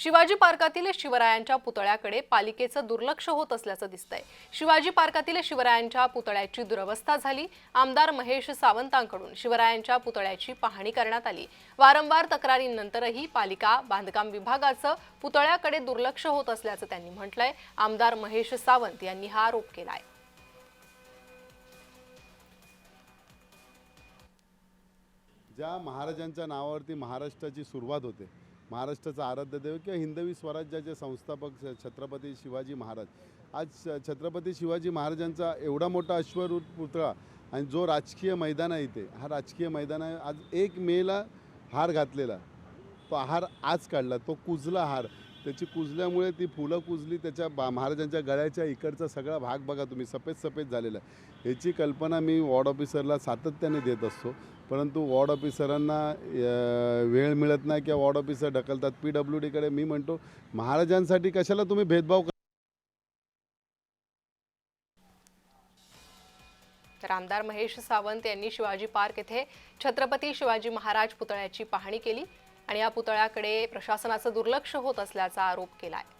शिवाजी पार्कातील शिवरायांच्या पुतळ्याकडे पालिकेचं दुर्लक्ष होत असल्याचं दिसतंय. शिवाजी पार्कातील शिवरायांच्या पुतळ्याची दुरवस्था झाली. आमदार महेश सावंतांकडून शिवरायांच्या पुतळ्याची पाहणी करण्यात आली. वारंवार तक्रारींनंतरही पालिका बांधकाम विभागाचं पुतळ्याकडे दुर्लक्ष होत असल्याचं त्यांनी म्हटलंय. आमदार महेश सावंत यांनी हा आरोप केलाय. ज्या महाराजांच्या नावावरती महाराष्ट्राची सुरुवात होते महाराष्ट्राचा आराध्य देव किंवा हिंदवी स्वराज्याचे संस्थापक छत्रपती शिवाजी महाराज. आज छ- छत्रपती शिवाजी महाराजांचा एवढा मोठा अश्वरूप पुतळा आणि जो राजकीय मैदान आहे इथे हा राजकीय मैदान आहे. आज एक मेला हार घातलेला. तो हार आज काढला. तो कुजला हार. त्याची कुजल्यामुळे ती फुलं कुजली त्याच्या बा महाराजांच्या गळ्याच्या इकडचा सगळा भाग बघा तुम्ही सफेद सफेद झालेला आहे. याची कल्पना मी वॉर्ड ऑफिसरला सातत्याने देत असतो. परंतु वॉर्ड ऑफिसरांना वेळ मिळत नाही किंवा वॉर्ड ऑफिसर ढकलतात. पी डब्ल्यू डीकडे मी म्हणतो महाराजांसाठी कशाला तुम्ही भेदभाव तर आमदार महेश सावंत यांनी शिवाजी पार्क येथे छत्रपती शिवाजी महाराज पुतळ्याची पाहणी केली. आणि या पुतळ्याकडे प्रशासनाचं दुर्लक्ष होत असल्याचा आरोप केला आहे